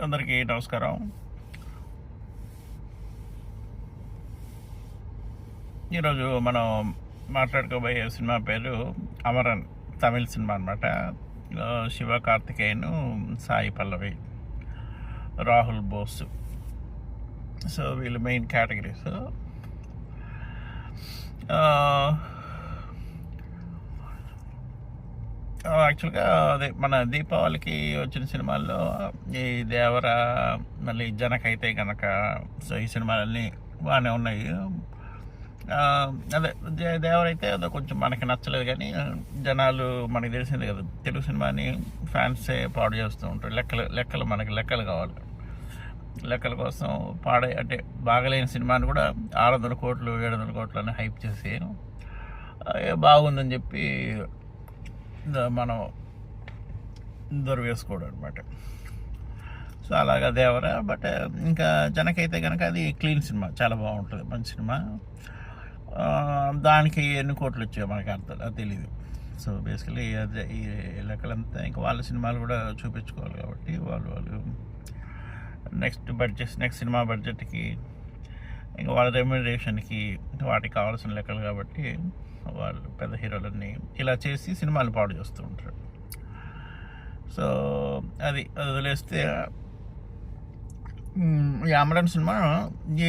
అందరికీ నమస్కారం. ఈరోజు మనం మాట్లాడుకోబోయే సినిమా పేరు అమరన్ తమిళ సినిమా అనమాట శివ కార్తికేయను సాయి పల్లవి రాహుల్ బోస్. సో వీళ్ళు మెయిన్ కేటగిరీస్ యాక్చువల్గా అదే మన దీపావళికి వచ్చిన సినిమాల్లో ఈ దేవర మళ్ళీ జనకైతే కనుక సో ఈ సినిమాలన్నీ బాగానే ఉన్నాయి. అదే దే- దేవరైతే అదో కొంచెం మనకి నచ్చలేదు కానీ జనాలు మనకి తెలిసింది కదా తెలుగు సినిమాని ఫ్యాన్సే పాడు చేస్తూ ఉంటారు. లెక్కలు లెక్కలు మనకి లెక్కలు కావాలి. లెక్కల కోసం పాడే అంటే బాగలేని సినిమాని కూడా ఆరు వందల కోట్లు ఏడు వందల కోట్లు అని హైప్ చేసి బాగుందని చెప్పి మనం దొరివేసుకోవడం అనమాట సో అలాగా దేవర బట్ ఇంకా జనకైతే కనుక అది క్లీన్ సినిమా చాలా బాగుంటుంది మంచి సినిమా. దానికి ఎన్ని కోట్లు వచ్చాయో మనకి అర్థం అది తెలియదు సో బేసికలీ అదే ఈ లెక్కలంతా ఇంకా వాళ్ళ సినిమాలు కూడా చూపించుకోవాలి కాబట్టి వాళ్ళు వాళ్ళు నెక్స్ట్ బడ్జెట్ నెక్స్ట్ సినిమా బడ్జెట్కి ఇంకా వాళ్ళ రెమ్యునరేషన్కి వాటికి కావాల్సిన లెక్కలు కాబట్టి వాళ్ళు పెద్ద హీరోలన్నీ ఇలా చేసి సినిమాలు పాడు చేస్తూ ఉంటారు. సో అది అది వదిలేస్తే ఈ అమరన్ సినిమా ఈ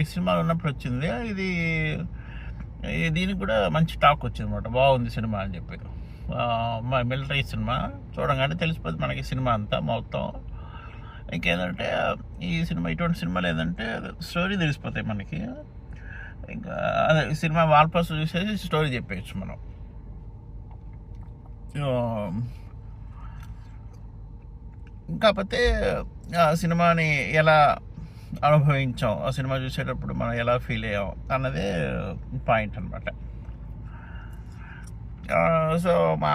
ఈ సినిమాలు ఉన్నప్పుడు వచ్చింది. ఇది దీనికి కూడా మంచి టాక్ వచ్చింది అనమాట బాగుంది సినిమా అని చెప్పి. మా మిలిటరీ సినిమా. చూడగానే తెలిసిపోతుంది మనకి సినిమా అంతా మొత్తం. ఇంకేంటంటే ఈ సినిమా ఇటువంటి సినిమాలు ఏంటంటే స్టోరీ తెలిసిపోతాయి మనకి. ఇంకా అదే సినిమా వాల్పర్స్ చూసేసి స్టోరీ చెప్పేయచ్చు మనం. కాకపోతే ఆ సినిమాని ఎలా అనుభవించాం ఆ సినిమా చూసేటప్పుడు మనం ఎలా ఫీల్ అయ్యాం అన్నదే పాయింట్ అనమాట సో మా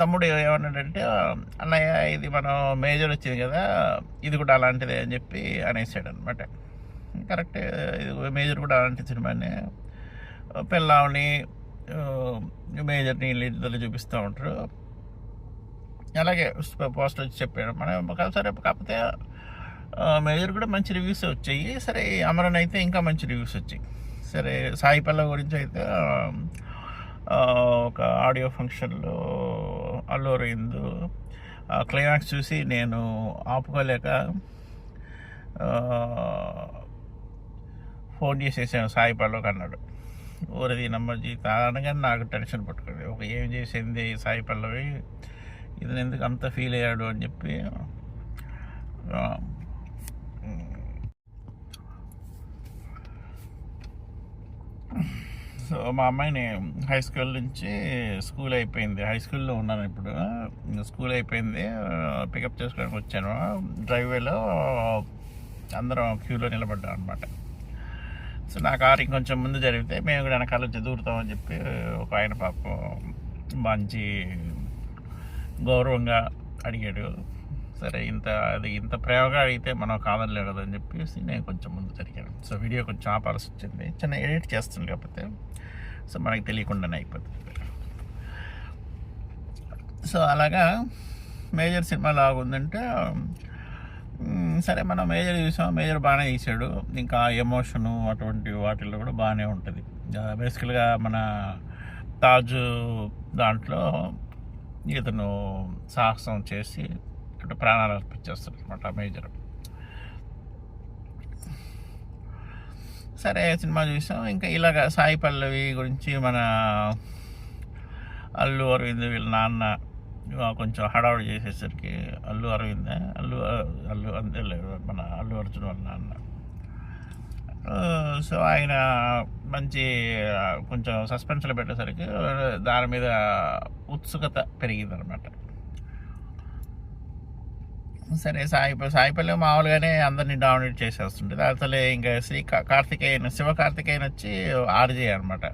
తమ్ముడు ఏమన్నాడంటే అన్నయ్య ఇది మనం మేజర్ వచ్చింది కదా ఇది కూడా అలాంటిదే అని చెప్పి అనేసాడు అనమాట కరెక్ట్. ఇది మేజర్ కూడా అలాంటి సినిమానే. పిల్లావుని మేజర్ని ఇద్దరు చూపిస్తూ ఉంటారు. అలాగే పోస్టర్ వచ్చి చెప్పాడు. మనం సరే కాకపోతే మేజర్ కూడా మంచి రివ్యూస్ వచ్చాయి. సరే అమరన్ అయితే ఇంకా మంచి రివ్యూస్ వచ్చాయి. సరే సాయి పల్లవి గురించి అయితే ఒక ఆడియో ఫంక్షన్లో అల్లు అరవింద్ ఆ క్లైమాక్స్ చూసి నేను ఆపుకోలేక ఫోన్ చేసేసాను సాయి పల్లవికి అన్నాడు. ఊరిది నమ్మజీ అనగానే నాకు టెన్షన్ పట్టుకుంది ఒక ఏం చేసింది సాయి పల్లవి? ఇతను ఎందుకు అంత ఫీల్ అయ్యాడు అని చెప్పి సో మా అమ్మాయిని హై స్కూల్ నుంచి స్కూల్ అయిపోయింది. హై స్కూల్లో ఉన్నాను ఇప్పుడు. స్కూల్ అయిపోయింది. పికప్ చేసుకోవడానికి వచ్చాను. డ్రైవేలో అందరం క్యూలో నిలబడ్డాం అనమాట సో నా కారు ఇంకొంచెం ముందు జరిగితే మేము కూడా వెనకాల వచ్చి దూరుతామని చెప్పి ఒక ఆయన పాపం మంచి గౌరవంగా అడిగాడు. సరే ఇంత అది ఇంత ప్రేమగా అడిగితే మనం కాదనలేదు కదా అని చెప్పేసి నేను కొంచెం ముందు జరిగాను. సో వీడియో కొంచెం ఆపాల్సి వచ్చింది. చిన్న ఎడిట్ చేస్తుంది కాకపోతే సో మనకి తెలియకుండానే అయిపోతుంది. సో అలాగా మేజర్ సినిమా లాగుందంటే సరే మనం మేజర్ చూసాం మేజర్ బాగానే తీసాడు ఇంకా ఎమోషను అటువంటి వాటిల్లో కూడా బాగానే ఉంటుంది. బేసికల్గా మన తాజు దాంట్లో ఇతను సాహసం చేసి అంటే ప్రాణాలు అర్పించేస్తాడు అనమాట మేజర్. సరే సినిమా చూసాం. ఇంకా ఇలాగ సాయి పల్లవి గురించి మన అల్లు అరవింద్ వీళ్ళ నాన్న కొంచెం హడావుడి చేసేసరికి అల్లు అరవింద్ అల్లు అల్లు అంతే మన అల్లు అర్జున్ వాళ్ళ నాన్న. సో ఆయన మంచి కొంచెం సస్పెన్స్లో పెట్టేసరికి దాని మీద ఉత్సుకత పెరిగిందనమాట సరే సాయి సాయిపల్లి మామూలుగానే అందరినీ డామినేట్ చేసేస్తుంటుంది అసలు ఇంకా శ్రీ కా- కార్తికేయన్ శివ కార్తికేయన్ వచ్చి ఆర్జే అనమాట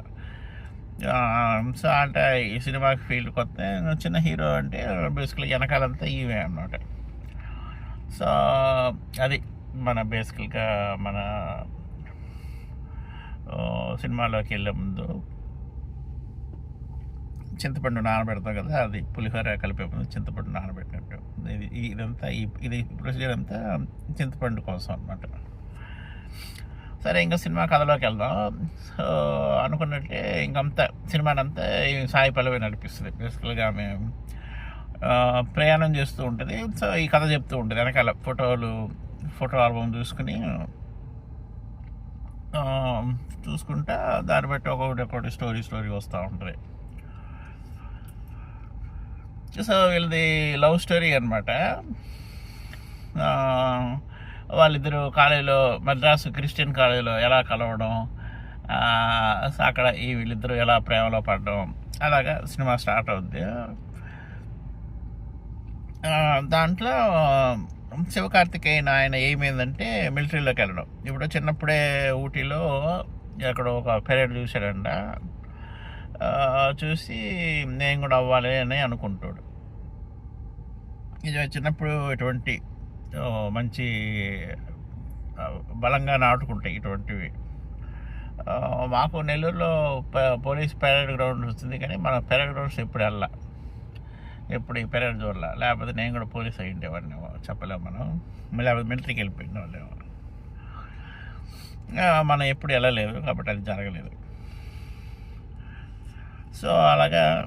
సో అంటే ఈ సినిమాకి ఫీల్డ్ కొత్త చిన్న హీరో అంటే బేసికలీ వెనకాలంతా ఈవే అన్నమాట. సో అది మన బేసికల్గా మన సినిమాలోకి వెళ్ళే ముందు చింతపండు నానబెడతాం కదా అది పులిహోర కలిపే ముందు చింతపండు నానబెట్టినట్టు. ఇది ఇదంతా ఈ ఇది ప్రొసీజర్ అంతా చింతపండు కోసం అనమాట సరే ఇంకా సినిమా కథలోకి వెళ్దాం. సో అనుకున్నట్టే ఇంకంతా సినిమానంతా ఈ సాయి పల్లవి నడిపిస్తుంది. బేసికల్గా ఆమె ప్రయాణం చేస్తూ ఉంటుంది. సో ఈ కథ చెప్తూ ఉంటుంది. వెనకాల ఫోటోలు ఫోటో ఆల్బమ్ చూసుకుని చూసుకుంటా దాన్ని బట్టి ఒక్కొక్కటి ఒక్కొక్కటి స్టోరీ స్టోరీ వస్తూ ఉంటుంది. సో వీళ్ళది లవ్ స్టోరీ అనమాట వాళ్ళిద్దరూ కాలేజీలో మద్రాసు క్రిస్టియన్ కాలేజీలో ఎలా కలవడం అక్కడ ఈ వీళ్ళిద్దరూ ఎలా ప్రేమలో పడడం అలాగా సినిమా స్టార్ట్ అవుద్ది. దాంట్లో శివకార్తికేయన్ ఆయన ఏమైందంటే మిలిటరీలోకి వెళ్ళడం. ఇప్పుడు చిన్నప్పుడే ఊటీలో అక్కడ ఒక పెరేడ్ చూశాడంట. చూసి నేను కూడా అవ్వాలి అని అనుకుంటాడు. ఇది చిన్నప్పుడు ఇటువంటి మంచి బలంగా నాటుకుంటాయి ఇటువంటివి. మాకు నెల్లూరులో పోలీస్ పెరేడ్ గ్రౌండ్ వస్తుంది కానీ మన పెరేడ్ గ్రౌండ్స్ ఎప్పుడు వెళ్ళా. ఎప్పుడు ఈ పెరేడ్ చూడాల. లేకపోతే నేను కూడా పోలీస్ అయి ఉండేవాడిని చెప్పలేము మనం. లేకపోతే మిలిటరీకి వెళ్ళిపోయిన వాళ్ళేమో. మనం ఎప్పుడు వెళ్ళలేదు కాబట్టి అది జరగలేదు. సో అలాగా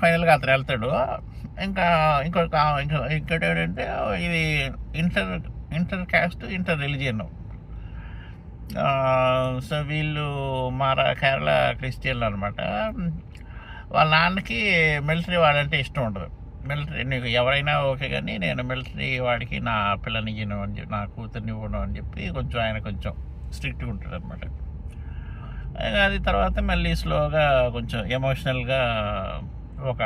ఫైనల్గా అతను వెళ్తాడు. ఇంకా ఇంకొక ఇంకా ఇంకోటి ఏంటంటే ఇది inter inter caste inter religion so వీళ్ళు మారా కేరళ క్రిస్టియన్లు అనమాట వాళ్ళ నాన్నకి మిలిటరీ వాడంటే ఇష్టం ఉండదు. మిలిటరీ నీకు ఎవరైనా ఓకే కానీ నేను మిలిటరీ వాడికి నా పిల్లని ఇవ్వను అని చెప్పి నా కూతుర్ని ఇవ్వను అని చెప్పి కొంచెం ఆయన కొంచెం స్ట్రిక్ట్గా ఉంటాడు అనమాట అది తర్వాత మళ్ళీ స్లోగా కొంచెం ఎమోషనల్గా ఒక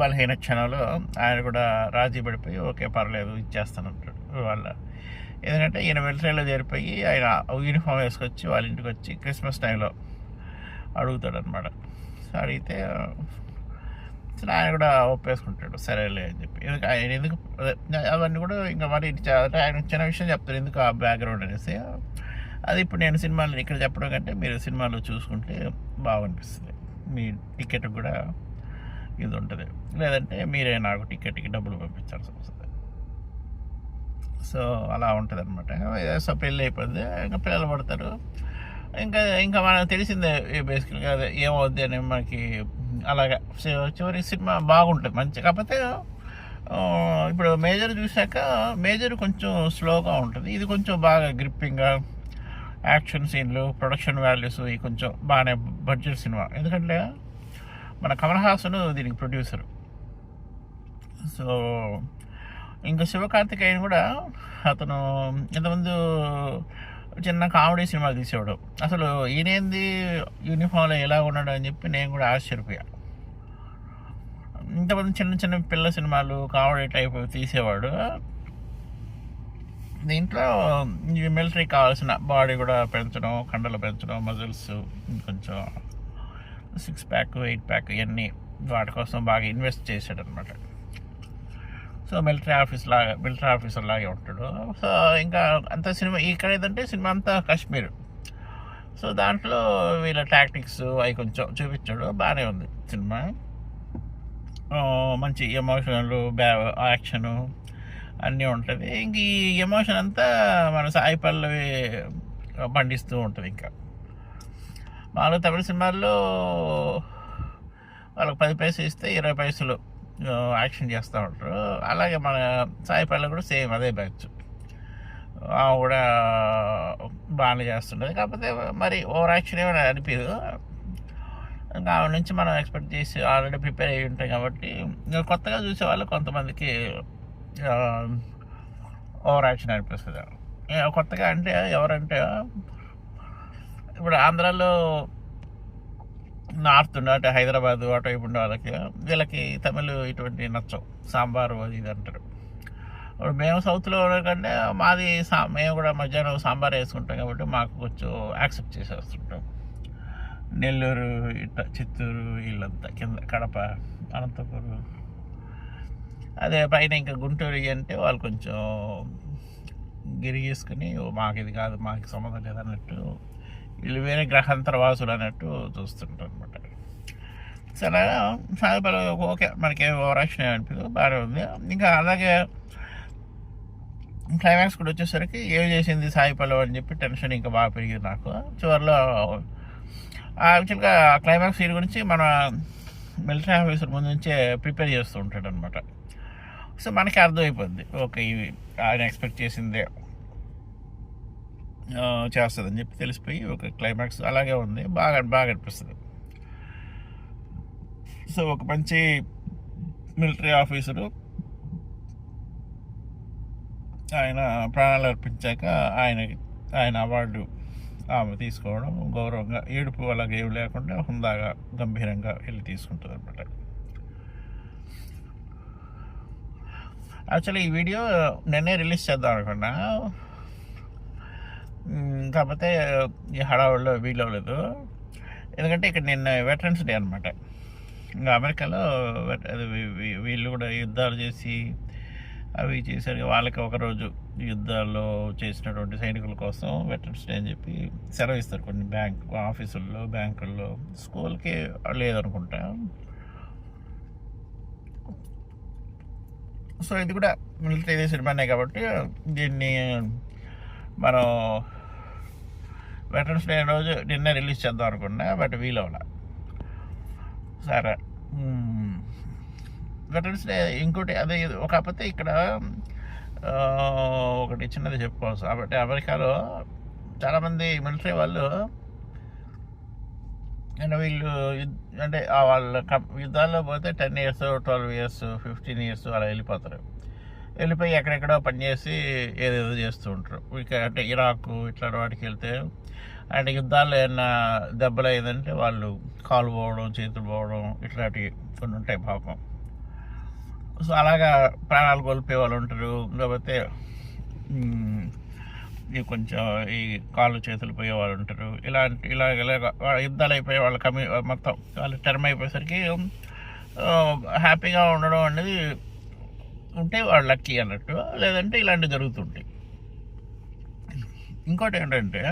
బలహీన క్షణంలో ఆయన కూడా రాజీ పడిపోయి ఓకే పర్లేదు ఇచ్చేస్తానంటాడు వాళ్ళ. ఎందుకంటే ఈయన మిలిటరీలో చేరిపోయి ఆయన యూనిఫామ్ వేసుకొచ్చి వాళ్ళ ఇంటికి వచ్చి క్రిస్మస్ టైంలో అడుగుతాడు అనమాట అడిగితే ఆయన కూడా ఒప్పేసుకుంటాడు సరేలే అని చెప్పి. ఎందుకు ఆయన ఎందుకు అవన్నీ కూడా ఇంకా మరి అంటే ఆయన చిన్న విషయం చెప్తారు ఎందుకు ఆ బ్యాక్గ్రౌండ్ అనేసి. అది ఇప్పుడు నేను సినిమాలు ఇక్కడ చెప్పడం కంటే మీరు సినిమాలో చూసుకుంటే బాగనిపిస్తుంది. మీ టికెట్ కూడా ఇది ఉంటుంది లేదంటే మీరే నాకు టికెట్కి డబ్బులు పంపించాల్సి వస్తుంది సో అలా ఉంటుంది అనమాట సో పెళ్ళి అయిపోద్ది ఇంకా పిల్లలు పడతారు. ఇంకా ఇంకా మనకు తెలిసిందే బేసికల్గా అదే ఏమవుద్ది అని మనకి అలాగా. చి- చివరి సినిమా బాగుంటుంది మంచి కాకపోతే ఇప్పుడు మేజర్ చూశాక మేజర్ కొంచెం స్లోగా ఉంటుంది. ఇది కొంచెం బాగా గ్రిప్పింగ్గా యాక్షన్ సీన్లు ప్రొడక్షన్ వాల్యూస్ ఇవి కొంచెం బాగానే బడ్జెట్ సినిమా. ఎందుకంటే మన కమల్ హాసన్ దీనికి ప్రొడ్యూసర్ సో ఇంకా శివకార్తికేయన్ కూడా అతను ఇంతకుముందు చిన్న కామెడీ సినిమాలు తీసేవాడు. అసలు ఈయనేంది యూనిఫామ్లో ఎలా ఉన్నాడు అని చెప్పి నేను కూడా ఆశ్చర్యపోయా. ఇంతమంది చిన్న చిన్న పిల్ల సినిమాలు కామెడీ టైప్ తీసేవాడు. దీంట్లో మిలిటరీ కావాల్సిన బాడీ కూడా పెంచడం కండలు పెంచడం మజిల్స్ కొంచెం సిక్స్ ప్యాక్ ఎయిట్ ప్యాక్ ఇవన్నీ వాటి కోసం బాగా ఇన్వెస్ట్ చేశాడు అనమాట సో మిలిటరీ ఆఫీస్ లాగా మిలిటరీ ఆఫీసర్ లాగే ఉంటాడు. సో ఇంకా అంత సినిమా ఇక్కడ ఏదంటే సినిమా అంతా కాశ్మీర్. సో దాంట్లో వీళ్ళ టాక్టిక్స్ అవి కొంచెం చూపించాడు. బాగానే ఉంది సినిమా. మంచి ఎమోషనల్ బ్యా యాక్షను అన్నీ ఉంటుంది. ఇంక ఈ ఎమోషన్ అంతా మన సాయి పల్లవి పండిస్తూ ఉంటుంది ఇంకా. మామూలుగా తమిళ సినిమాల్లో వాళ్ళకి పది పైసలు ఇస్తే ఇరవై పైసలు యాక్షన్ చేస్తూ ఉంటారు. అలాగే మన సాయి కూడా సేమ్ అదే బ్యాచ్. ఆమె కూడా బాగానే చేస్తుంటుంది కాకపోతే మరి ఓవర్ యాక్షన్ ఏమైనా అనిపించదు. ఇంకా ఆమె నుంచి మనం ఎక్స్పెక్ట్ చేసి ఆల్రెడీ ప్రిపేర్ అయ్యి ఉంటాం కాబట్టి ఇంకా కొత్తగా చూసే వాళ్ళు కొంతమందికి ఓవర్ యాక్షన్ అనిపిస్తుంది. కొత్తగా అంటే ఎవరంటే ఇప్పుడు ఆంధ్రాలో నార్త్ ఉండే అంటే హైదరాబాద్ అటువైపు ఉండే వాళ్ళకి వీళ్ళకి తమిళ్ ఇటువంటి నచ్చవు. సాంబారు అది ఇది అంటారు. ఇప్పుడు మేము సౌత్లో ఉండకంటే మాది సా మేము కూడా మధ్యాహ్నం సాంబార్ వేసుకుంటాం కాబట్టి మాకు కొంచెం యాక్సెప్ట్ చేసేస్తుంటాం. నెల్లూరు ఇట్ట చిత్తూరు వీళ్ళంతా కింద కడప అనంతపురం. అదే పైన ఇంకా గుంటూరు ఇవి అంటే వాళ్ళు కొంచెం గిరిగేసుకుని మాకు ఇది కాదు మాకు సంబంధం లేదన్నట్టు వీళ్ళు వేరే గ్రహాంతరవాసులు అన్నట్టు చూస్తుంటారు అనమాట సరే అలాగా పల్లవి ఓకే మనకి ఓవరాక్షన్ అనిపించదు బాగానే ఉంది. ఇంకా అలాగే క్లైమాక్స్ కూడా వచ్చేసరికి ఏం చేసింది సాయి పల్లవి అని చెప్పి టెన్షన్ ఇంకా బాగా పెరిగింది నాకు. చివరిలో యాక్చువల్గా క్లైమాక్స్ సీన్ గురించి మన మిలిటరీ ఆఫీసర్ ముందు నుంచే ప్రిపేర్ చేస్తూ ఉంటాడు అనమాట సో మనకి అర్థమైపోద్ది. ఓకే ఇవి ఆయన ఎక్స్పెక్ట్ చేసిందే. చేస్తుందని చెప్పి తెలిసిపోయి ఒక క్లైమాక్స్ అలాగే ఉంది. బాగా బాగా అనిపిస్తుంది. సో ఒక మంచి మిలిటరీ ఆఫీసరు ఆయన ప్రాణాలు అర్పించాక ఆయన ఆయన అవార్డు ఆమె తీసుకోవడం గౌరవంగా ఏడుపు అలాగే ఏమి లేకుండా హుందాగా గంభీరంగా వెళ్ళి తీసుకుంటుంది అనమాట యాక్చువల్లీ ఈ వీడియో నిన్నే రిలీజ్ చేద్దాం అనుకున్నా. కాకపోతే ఈ హడావుడిలో వీలవ్వలేదు ఎందుకంటే ఇక్కడ నిన్న వెటరన్స్ డే అనమాట ఇంకా అమెరికాలో అది వీ- వీళ్ళు కూడా యుద్ధాలు చేసి అవి చేశారు. వాళ్ళకి ఒకరోజు యుద్ధాల్లో చేసినటువంటి సైనికుల కోసం వెటరన్స్ డే అని చెప్పి సెలవు ఇస్తారు కొన్ని బ్యాంక్ ఆఫీసుల్లో బ్యాంకుల్లో. స్కూల్కి లేదనుకుంటా. సో ఇది కూడా మిలిటరీ సినిమానే కాబట్టి దీన్ని మనం వెటరన్స్ డే రోజు నిన్న రిలీజ్ చేద్దాం అనుకున్నా బట్ వీలవల. సరే. Hmm. వెటరన్స్ డే ఇంకోటి అదే ఒక కాకపోతే ఇక్కడ ఒకటి చిన్నది చెప్పుకోవచ్చు. కాబట్టి అమెరికాలో చాలామంది మిలిటరీ వాళ్ళు అండ్ వీళ్ళు అంటే వాళ్ళ యుద్ధాల్లో పోతే ten years twelve years fifteen years అలా వెళ్ళిపోతారు. వెళ్ళిపోయి ఎక్కడెక్కడో పనిచేసి ఏదేదో చేస్తూ ఉంటారు. ఇక అంటే ఇరాక్ ఇట్లా వాటికి వెళ్తే అండ్ యుద్ధాల్లో ఏమైనా దెబ్బలు అయిందంటే వాళ్ళు కాలు పోవడం చేతులు పోవడం ఇట్లాంటివి కొన్ని ఉంటాయి పాపం. సో అలాగా ప్రాణాలు కోల్పోయే వాళ్ళు ఉంటారు. లేకపోతే ఈ కొంచెం ఈ కాళ్ళు చేతులు పోయే వాళ్ళు ఉంటారు. ఇలాంటి ఇలా ఇలాగ యుద్ధాలు అయిపోయే వాళ్ళ కమి మొత్తం వాళ్ళు టర్మ్ అయిపోయేసరికి హ్యాపీగా ఉండడం అనేది ఉంటే వాళ్ళు లక్కీ అన్నట్టు. లేదంటే ఇలాంటివి జరుగుతుంటాయి. ఇంకోటి ఏంటంటే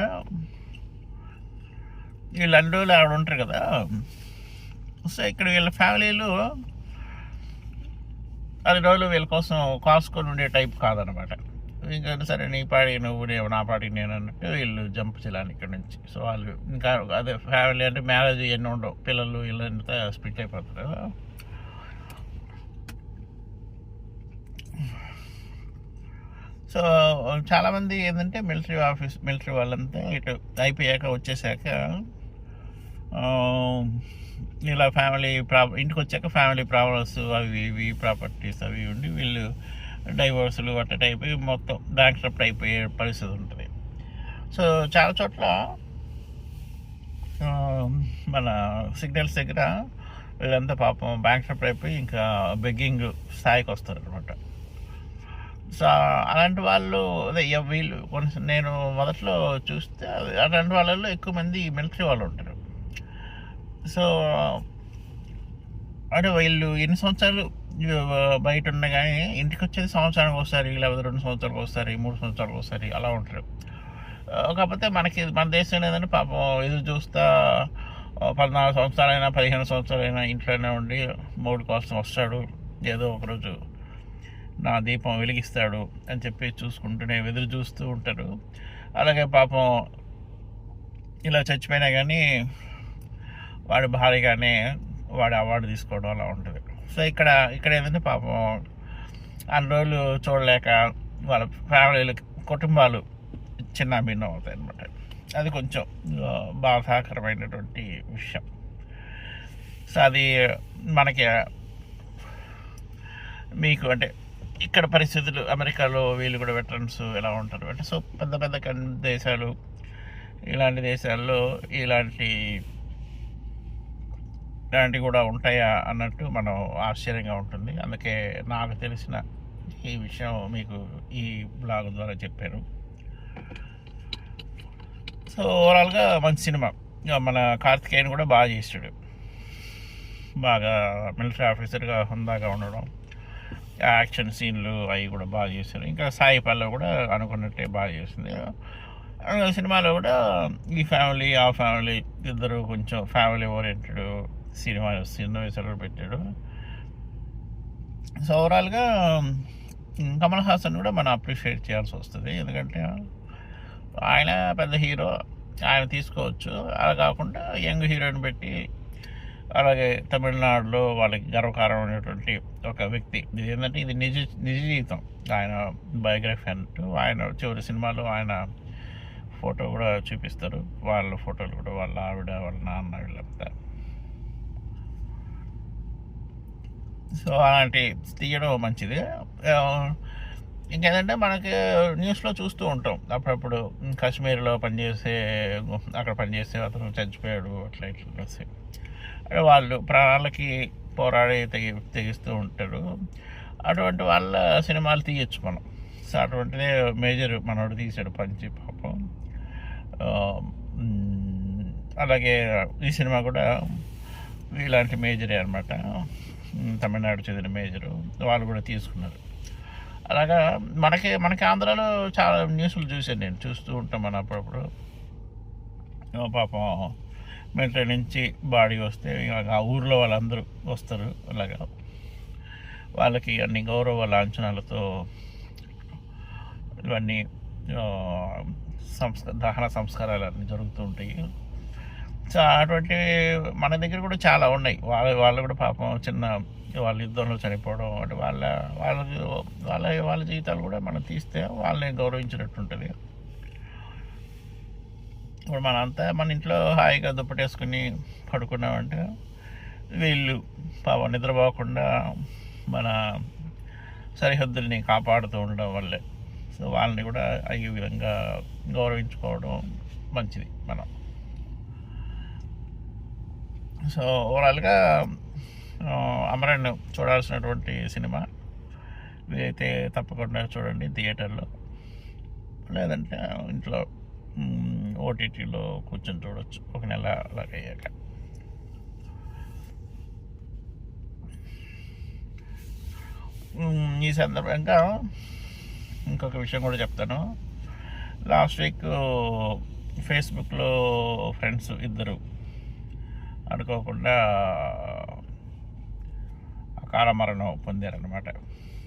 ఈ లండోలు ఆవిడ ఉంటారు కదా. సో ఇక్కడ వీళ్ళ ఫ్యామిలీలు అది రోజులు వీళ్ళ కోసం కాసుకొని ఉండే టైప్ కాదనమాట. ఇంకా సరే నీ పాడి నువ్వు నేను నా పాడి నేను అన్నట్టు వీళ్ళు జంప్ చేయాలి ఇక్కడ నుంచి. సో వాళ్ళు ఇంకా అదే ఫ్యామిలీ అంటే మ్యారేజ్ ఇవన్నీ ఉండవు. పిల్లలు వీళ్ళంతా స్ప్లిట్ అయిపోతారు. సో చాలామంది ఏంటంటే మిలిటరీ ఆఫీస్ మిలిటరీ వాళ్ళంతా ఇటు అయిపోయాక వచ్చేసాక ఇలా ఫ్యామిలీ ప్రాబ్ ఇంటికి వచ్చాక ఫ్యామిలీ ప్రాబ్లమ్స్ అవి ఇవి ప్రాపర్టీస్ అవి ఉండి వీళ్ళు డైవోర్సులు అట్ట అయిపోయి మొత్తం బ్యాంక్రప్ట్ అయిపోయే పరిస్థితి ఉంటుంది. సో చాలా చోట్ల మన సిగ్నల్స్ దగ్గర వీళ్ళంతా పాపం బ్యాంక్రప్ట్ అయిపోయి ఇంకా బెగ్గింగ్ స్థాయికి వస్తారు అనమాట సో అలాంటి వాళ్ళు అదే వీళ్ళు కొంచెం నేను మొదట్లో చూస్తే అలాంటి వాళ్ళల్లో ఎక్కువ మంది మిలిటరీ వాళ్ళు ఉంటారు. సో అంటే వీళ్ళు ఎన్ని సంవత్సరాలు బయట ఉన్నా కానీ ఇంటికి వచ్చేది సంవత్సరానికి ఒకసారి లేకపోతే రెండు సంవత్సరాలకు ఒకసారి మూడు సంవత్సరాలకు ఒకసారి అలా ఉంటారు. కాకపోతే మనకి మన దేశం ఏంటంటే పాపం ఎదురు చూస్తా పద్నాలుగు సంవత్సరాలైనా పదిహేను సంవత్సరాలైనా ఇంట్లోనే ఉండి మూడు కోసం వస్తాడు. ఏదో ఒకరోజు నా దీపం వెలిగిస్తాడు అని చెప్పి చూసుకుంటూనే ఎదురు చూస్తూ ఉంటారు. అలాగే పాపం ఇలా చచ్చిపోయినా కానీ వాడు భారీగానే వాడు అవార్డు తీసుకోవడం అలా ఉంటుంది. సో ఇక్కడ ఇక్కడ ఏమైంది పాపం అన్ని రోజులు చూడలేక వాళ్ళ ఫ్యామిలీలు కుటుంబాలు చిన్న భిన్నం అవుతాయి అనమాట అది కొంచెం బాధాకరమైనటువంటి విషయం. సో అది మనకి మీకు అంటే ఇక్కడ పరిస్థితులు అమెరికాలో వీళ్ళు కూడా వెటరన్స్ ఎలా ఉంటారు అంటే సో పెద్ద పెద్ద దేశాలు ఇలాంటి దేశాల్లో ఇలాంటి ఇలాంటివి కూడా ఉంటాయా అన్నట్టు మనం ఆశ్చర్యంగా ఉంటుంది. అందుకే నాకు తెలిసిన ఈ విషయం మీకు ఈ బ్లాగ్ ద్వారా చెప్పాను. సో ఓవరాల్గా మంచి సినిమా. ఇక మన కార్తికేయన్ కూడా బాగా చేసాడు బాగా మిలిటరీ ఆఫీసర్గా హుందాగా ఉండడం యాక్షన్ సీన్లు అవి కూడా బాగా చేశారు ఇంకా సాయి పల్లవి కూడా అనుకున్నట్టే బాగా చేసింది. సినిమాలో కూడా ఈ ఫ్యామిలీ ఆ ఫ్యామిలీ ఇద్దరు కొంచెం ఫ్యామిలీ ఓరియంటెడ్ సినిమా సినిమా పెట్టాడు. సో ఓవరాల్గా కమల్ హాసన్ కూడా మనం అప్రిషియేట్ చేయాల్సి వస్తుంది. ఎందుకంటే ఆయన పెద్ద హీరో ఆయన తీసుకోవచ్చు. అలా కాకుండా యంగ్ హీరోని పెట్టి అలాగే తమిళనాడులో వాళ్ళకి గర్వకారణమైనటువంటి ఒక వ్యక్తి. ఇది ఏంటంటే ఇది నిజ నిజ జీవితం. ఆయన బయోగ్రఫీ అంటూ ఆయన చివరి సినిమాలో ఆయన ఫోటో కూడా చూపిస్తారు. వాళ్ళ ఫోటోలు కూడా వాళ్ళ ఆవిడ వాళ్ళ నాన్న వీళ్ళంతా. సో అలాంటి తీయడం మంచిది. ఇంకేంటంటే మనకి న్యూస్లో చూస్తూ ఉంటాం. అప్పుడప్పుడు కాశ్మీర్లో పనిచేసే అక్కడ పనిచేసే అతను చచ్చిపోయాడు అట్లా ఇట్లా అంటే వాళ్ళు ప్రాణాలకి పోరాడి తెగి తెగిస్తూ ఉంటారు. అటువంటి వాళ్ళ సినిమాలు తీయచ్చు మనం. సో అటువంటిదే మేజర్ మనోడు తీశాడు పంచి పాపం. అలాగే ఈ సినిమా కూడా ఇలాంటి మేజరే అనమాట తమిళనాడు చెందిన మేజరు. వాళ్ళు కూడా తీసుకున్నారు. అలాగా మనకి మనకి ఆంధ్రాలో చాలా న్యూస్లు చూశాను నేను. చూస్తూ ఉంటాం మన అప్పుడప్పుడు. పాపం మిలిటరీ నుంచి బాడీ వస్తే ఇక ఆ ఊర్లో వాళ్ళందరూ వస్తారు. అలాగా వాళ్ళకి అన్ని గౌరవ లాంఛనాలతో ఇవన్నీ సంస్క దహన సంస్కారాలు అన్నీ జరుగుతూ ఉంటాయి. సో అటువంటి మన దగ్గర కూడా చాలా ఉన్నాయి. వాళ్ళ వాళ్ళు కూడా పాపం చిన్న వాళ్ళ యుద్ధంలో చనిపోవడం అంటే వాళ్ళ వాళ్ళ వాళ్ళ వాళ్ళ జీవితాలు కూడా మనం తీస్తే వాళ్ళని గౌరవించినట్టు ఉంటుంది ఇప్పుడు మనంతా మన ఇంట్లో హాయిగా దుప్పటేసుకుని పడుకున్నామంటే వీళ్ళు పాపం నిద్రపోకుండా మన సరిహద్దుల్ని కాపాడుతూ ఉండడం వల్లే. సో వాళ్ళని కూడా ఈ విధంగా గౌరవించుకోవడం మంచిది మనం. సో ఓవరాల్గా ఆ, అమరన్ చూడాల్సినటువంటి సినిమా. ఇదైతే తప్పకుండా చూడండి థియేటర్లో. లేదంటే ఇంట్లో ఓటీటీలో కూర్చొని చూడొచ్చు. ఒక నెల అలాగ అయ్యాక ఈ సందర్భంగా ఇంకొక విషయం కూడా చెప్తాను. లాస్ట్ వీక్ ఫేస్బుక్లో ఫ్రెండ్స్ ఇద్దరు అనుకోకుండా అకాల మరణం పొందారనమాట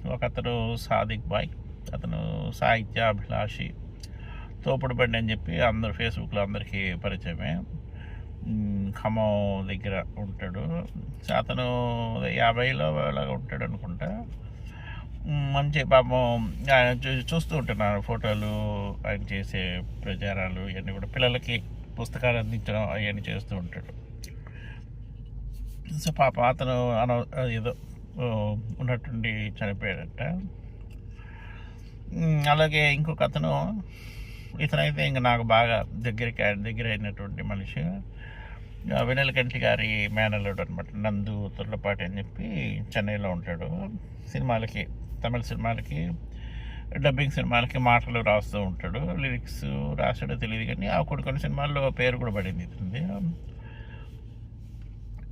ఒక అతను సాదిక్ బాయ్ అతను సాహిత్యాభిలాషి తోపుడు బండి అని చెప్పి అందరు ఫేస్బుక్లో అందరికీ పరిచయమే. ఖమ్మం దగ్గర ఉంటాడు. అతను యాభైలో అలాగ ఉంటాడు అనుకుంటా. మంచి పాపం ఆయన చూ- చూస్తూ ఉంటున్నాను ఫోటోలు ఆయన చేసే ప్రచారాలు ఇవన్నీ కూడా. పిల్లలకి పుస్తకాలు అందించడం అవన్నీ చేస్తూ ఉంటాడు. సో పాప అతను అన ఏదో ఉన్నటువంటి ఉన్నట్టుండి చనిపోయాడట. అలాగే ఇంకొక అతను ఇతనైతే ఇంకా నాకు బాగా దగ్గరికి దగ్గర అయినటువంటి మనిషి. ఆ, కంటి గారి మేనల్లుడు అనమాట నందు తొల్లపాటి అని చెప్పి చెన్నైలో ఉంటాడు. సినిమాలకి తమిళ సినిమాలకి డబ్బింగ్ సినిమాలకి మాటలు రాస్తూ ఉంటాడు. లిరిక్స్ రాసాడో తెలియదు కానీ ఆ కొన్ని కొన్ని సినిమాల్లో పేరు కూడా పడింది ఇతనిది.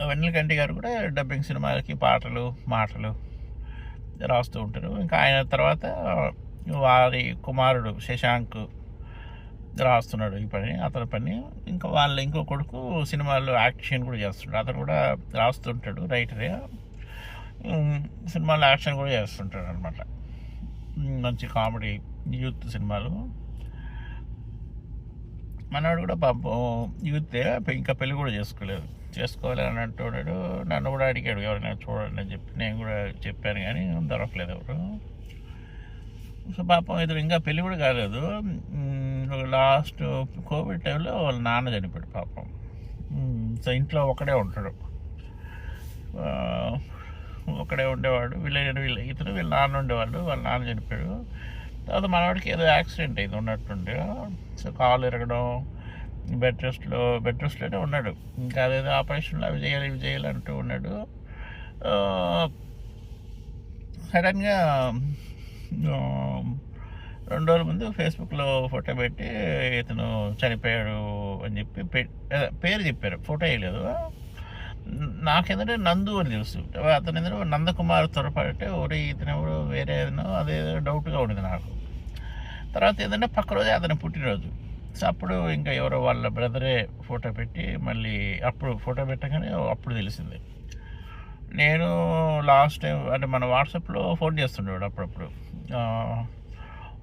వెన్నెల కంటి గారు కూడా డబ్బింగ్ సినిమాలకి పాటలు మాటలు రాస్తూ ఉంటారు. ఇంకా ఆయన తర్వాత వారి కుమారుడు శశాంక్ రాస్తున్నాడు ఈ పని అతని పని. ఇంకా వాళ్ళ ఇంకో కొడుకు సినిమాల్లో యాక్షన్ కూడా చేస్తుంటాడు. అతను కూడా రాస్తుంటాడు రైటరే. సినిమాల్లో యాక్షన్ కూడా చేస్తుంటాడు అనమాట మంచి కామెడీ యూత్ సినిమాలు. మనవాడు కూడా పాపం యూతే ఇంకా పెళ్ళి కూడా చేసుకోలేదు. చేసుకోవాలి అని అంటున్నాడు నన్ను కూడా అడిగాడు ఎవరైనా చూడండి అని చెప్పి. నేను కూడా చెప్పాను కానీ దొరకలేదు ఎవరు. సో పాపం ఇద్దరు ఇంకా పెళ్ళి కూడా కాలేదు. లాస్ట్ కోవిడ్ టైంలో వాళ్ళ నాన్న చనిపోయాడు పాపం. సో ఇంట్లో ఒకడే ఉంటాడు. ఒకడే ఉండేవాడు. వీళ్ళ వీళ్ళ ఇతను వీళ్ళ నాన్న ఉండేవాళ్ళు వాళ్ళ నాన్న చనిపోయాడు. తర్వాత మనవాడికి ఏదో యాక్సిడెంట్ అయింది ఉన్నట్టుండే. సో కాలు ఎరగడం బెడ్ రెస్ట్లో బెడ్ రెస్ట్లోనే ఉన్నాడు. ఇంకా అదేదో ఆపరేషన్లు అవి చేయాలి ఇవి చేయాలి అంటూ ఉన్నాడు. సడన్గా రెండు రోజుల ముందు ఫేస్బుక్లో ఫోటో పెట్టి ఇతను చనిపోయాడు అని చెప్పి పేరు చెప్పారు. ఫోటో వేయలేదు. నాకేంటంటే నందు అని తెలుసు. అతను ఏంటంటే నందకుమార్ త్వరపడితే ఒరే ఇతను ఎవరు వేరే ఏదైనా అదే డౌట్గా ఉండేది నాకు. తర్వాత ఏంటంటే పక్క రోజే అతని పుట్టినరోజు. సో అప్పుడు ఇంకా ఎవరో వాళ్ళ బ్రదరే ఫోటో పెట్టి మళ్ళీ అప్పుడు ఫోటో పెట్టగానే అప్పుడు తెలిసింది. నేను లాస్ట్ టైం అంటే మన వాట్సాప్లో ఫోన్ చేస్తుండేవాడు అప్పుడప్పుడు.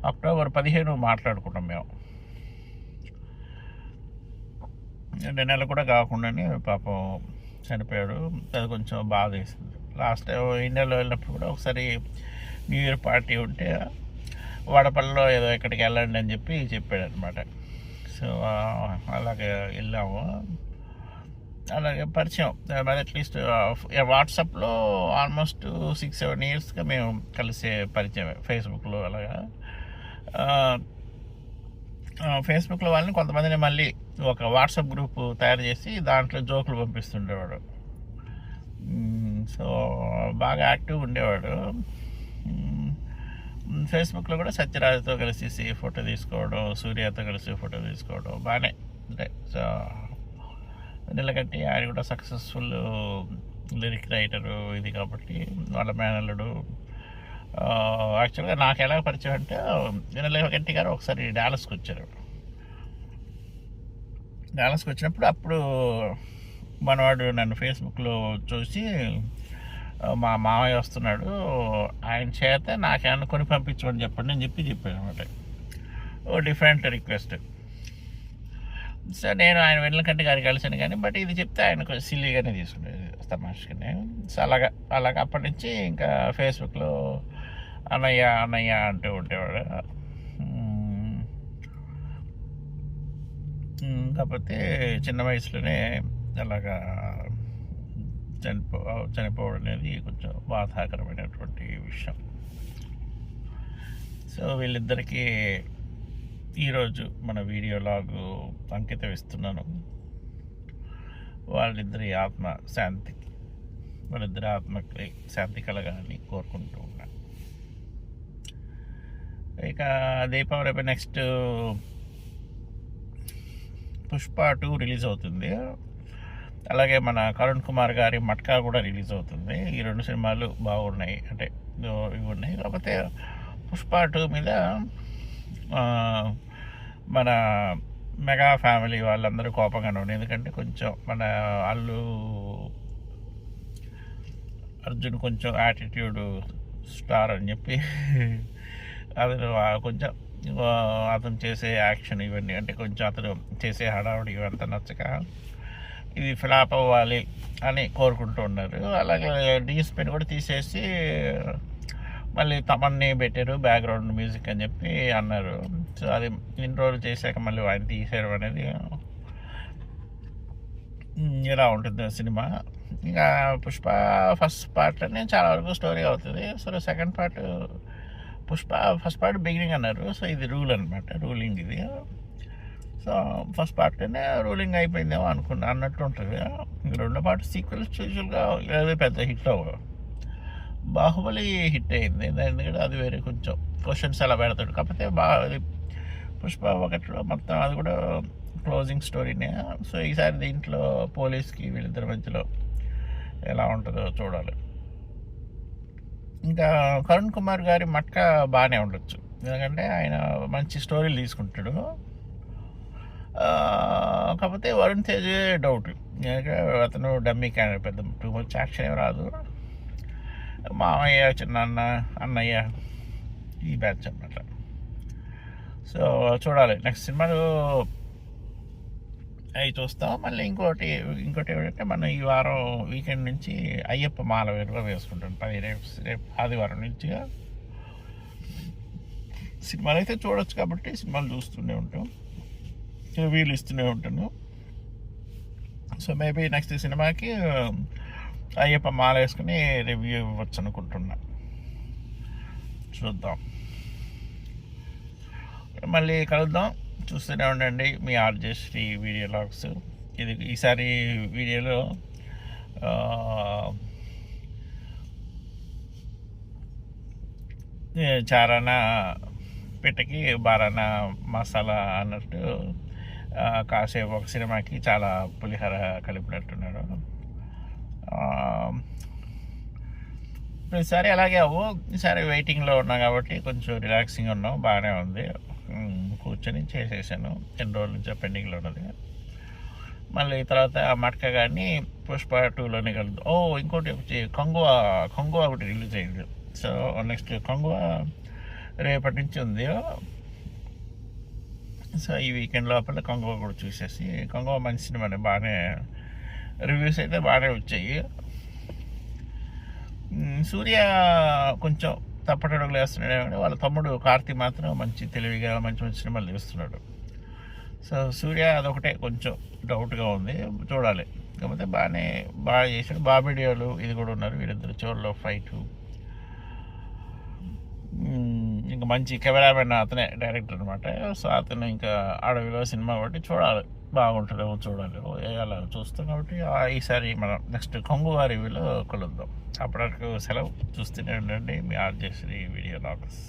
అక్టోబర్ పదిహేను మాట్లాడుకున్నాం మేము. రెండు నెలలు కూడా కాకుండానే పాపం చనిపోయాడు. అది కొంచెం బాధ వేసింది. లాస్ట్ టైం ఇండియాలో వెళ్ళినప్పుడు కూడా ఒకసారి న్యూ ఇయర్ పార్టీ ఉంటే వాడపల్లిలో ఏదో ఎక్కడికి వెళ్ళండి అని చెప్పి చెప్పాడు అనమాట సో అలాగే వెళ్ళాము. అలాగే పరిచయం. మరి అట్లీస్ట్ వాట్సాప్లో ఆల్మోస్ట్ సిక్స్ సెవెన్ ఇయర్స్గా మేము కలిసే పరిచయం ఫేస్బుక్లో అలాగా. ఫేస్బుక్లో వాళ్ళని కొంతమందిని మళ్ళీ ఒక వాట్సాప్ గ్రూప్ తయారు చేసి దాంట్లో జోకులు పంపిస్తుండేవాడు. సో బాగా యాక్టివ్ ఉండేవాడు. ఫేస్బుక్లో కూడా సత్యరాజుతో కలిసి ఫోటో తీసుకోవడం సూర్యతో కలిసి ఫోటో తీసుకోవడం బాగానే అంటే సో నిలకట్టి ఆయన కూడా సక్సెస్ఫుల్ లిరిక్ రైటరు ఇది కాబట్టి వాళ్ళ మేనల్లుడు. యాక్చువల్గా నాకు ఎలా పరిచయం అంటే నిలకట్టి గారు ఒకసారి డాలస్కి వచ్చారు. డాలస్కి వచ్చినప్పుడు అప్పుడు మనవాడు నన్ను ఫేస్బుక్లో చూసి మా మామయ్య వస్తున్నాడు ఆయన చేత నాకు కొని పంపించమని చెప్పండి అని చెప్పి చెప్పాను అనమాట. ఓ డిఫరెంట్ రిక్వెస్ట్. సో నేను ఆయన వెళ్ళకంటే గారికి కలిసాను కానీ బట్ ఇది చెప్తే ఆయన కొంచెం సిల్లీగానే తీసుకునేది తమాషగానే. సో అలాగా అలాగా అప్పటి నుంచి ఇంకా ఫేస్బుక్లో అన్నయ్య అన్నయ్య అంటూ ఉండేవాడు. కాకపోతే చిన్న వయసులోనే అలాగా చనిపో చనిపోవడం అనేది కొంచెం బాధాకరమైనటువంటి విషయం. సో వీళ్ళిద్దరికీ ఈరోజు మన వీడియో లాగు అంకితం ఇస్తున్నాను. వాళ్ళిద్దరి ఆత్మ శాంతికి వాళ్ళిద్దరి ఆత్మకి శాంతి కలగాలని కోరుకుంటూ ఉన్నాను ఇక దీపావళి రేపు నెక్స్ట్ పుష్ప టూ రిలీజ్ అవుతుంది. అలాగే మన కరుణ్ కుమార్ గారి మట్కా కూడా రిలీజ్ అవుతుంది. ఈ రెండు సినిమాలు బాగున్నాయి. అంటే ఇవి ఉన్నాయి. కాకపోతే పుష్ప టూ మీద మన మెగా ఫ్యామిలీ వాళ్ళందరూ కోపంగానే ఉండే ఎందుకంటే కొంచెం మన అల్లు అర్జున్ కొంచెం యాటిట్యూడ్ స్టార్ అని చెప్పి అతను కొంచెం అతను చేసే యాక్షన్ ఇవన్నీ అంటే కొంచెం అతను చేసే హడావుడి ఇవంతా నచ్చక ఇది ఫ్లాప్ అవ్వాలి అని కోరుకుంటూ ఉన్నారు. అలాగే డీఎస్పీని కూడా తీసేసి మళ్ళీ తమన్ని పెట్టారు బ్యాక్గ్రౌండ్ మ్యూజిక్ అని చెప్పి అన్నారు. సో అది ఇన్ని రోజులు చేశాక మళ్ళీ ఆయన తీసేయడం అనేది ఇలా ఉంటుంది సినిమా. ఇంకా పుష్ప ఫస్ట్ పార్ట్లోనే చాలా వరకు స్టోరీ అవుతుంది. So second part Pushpa first part beginning అన్నారు. సో ఇది రూల్ అనమాట రూలింగ్ ఇది. సో ఫస్ట్ పార్ట్నే రూలింగ్ అయిపోయిందేమో అనుకున్నా అన్నట్టు ఉంటుంది. రెండో పార్ట్ సీక్వెల్స్ యూజువల్గా ఏదో పెద్ద హిట్ అవ్వవు బాహుబలి హిట్ అయింది. ఎందుకంటే అది వేరే కొంచెం క్వశ్చన్స్ అలా పెడతాడు. కాకపోతే బాగా అది పుష్ప ఒకటిలో మొత్తం అది కూడా క్లోజింగ్ స్టోరీనే సో ఈసారి దీంట్లో పోలీస్కి వీళ్ళిద్దరి మధ్యలో ఎలా ఉంటుందో చూడాలి. ఇంకా కరుణ్ కుమార్ గారి మట్క బాగానే ఉండొచ్చు. ఎందుకంటే ఆయన మంచి స్టోరీలు తీసుకుంటాడు. కాకపోతే వరుణ్ తేజ్ డౌట్ అతను డమ్మీ క్యాండిడేట్ పెద్ద టూ మచ్ యాక్షన్ ఏం రాదు. మామయ్య చిన్న అన్నయ్య ఈ బ్యాచ్ అన్నమాట. సో చూడాలి. నెక్స్ట్ సినిమాలు అవి చూస్తాం. మళ్ళీ ఇంకోటి ఇంకోటి ఏమిటంటే మనం ఈ వారం వీకెండ్ నుంచి అయ్యప్ప మాల వేరుగా వేసుకుంటాం. పది రేపు రేపు ఆదివారం నుంచి. సినిమాలు అయితే చూడొచ్చు కాబట్టి సినిమాలు చూస్తూనే ఉంటాం. రివ్యూలు ఇస్తూనే ఉంటాను సో మేబీ నెక్స్ట్ సినిమాకి అయ్యప్ప మాల వేసుకుని రివ్యూ ఇవ్వచ్చు అనుకుంటున్నా. చూద్దాం. మళ్ళీ కలుద్దాం. చూస్తూనే ఉండండి మీ ఆర్జే శ్రీ వీడియో లాగ్స్. ఇది ఈసారి వీడియోలో ఆ, చారానా పిట్టకి బారానా మసాలా అన్నట్టు కాసేపు ఒక సినిమాకి చాలా పులిహోర కలిపినట్టున్నాడు. ప్రతిసారి ఈసారి అలాగే అవ్వు. ఈసారి వెయిటింగ్లో ఉన్నా కాబట్టి కొంచెం రిలాక్సింగ్ ఉన్నాం. బాగానే ఉంది. కూర్చొని చేసేసాను. ఎన్ని రోజుల నుంచి పెండింగ్లో ఉన్నది. మళ్ళీ తర్వాత ఆ మట్క కానీ పుష్ప టూలోనే కలుద్దాం. ఓ ఇంకోటి వచ్చి కొంగువా కొంగువా ఒకటి రిలీజ్ అయింది. సో నెక్స్ట్ కొంగువా రేపటి నుంచి ఉంది సో ఈ వీకెండ్ లోపల కొంగవ కూడా చూసేసి కొంగవ మంచి సినిమానే బాగానే రివ్యూస్ అయితే బాగానే వచ్చాయి. సూర్య కొంచెం తప్పటడుగులు వేస్తున్నాడు కానీ వాళ్ళ తమ్ముడు కార్తీ మాత్రం మంచి తెలివిగా మంచి మంచి సినిమాలు తీస్తున్నాడు. సో సూర్య అదొకటే కొంచెం డౌట్గా ఉంది. చూడాలి. కాకపోతే బాగానే బాగా చేశాడు. బాబిడియోలు ఇది కూడా ఉన్నారు. వీరిద్దరు చివరిలో ఫైట్ ఇంకా మంచి కెమెరామెన్ అతనే డైరెక్టర్ అనమాట సో అతను ఇంకా అడవిలో సినిమా కాబట్టి చూడాలి. బాగుంటుందేమో చూడాలి. అలా చూస్తాం కాబట్టి ఈసారి మనం నెక్స్ట్ కొంగువారి రివ్యూలో కలుద్దాం. అప్పటివరకు సెలవు. చూస్తూనే ఉండండి. మీ ఆర్జేశ్రీ వీడియో లాగర్స్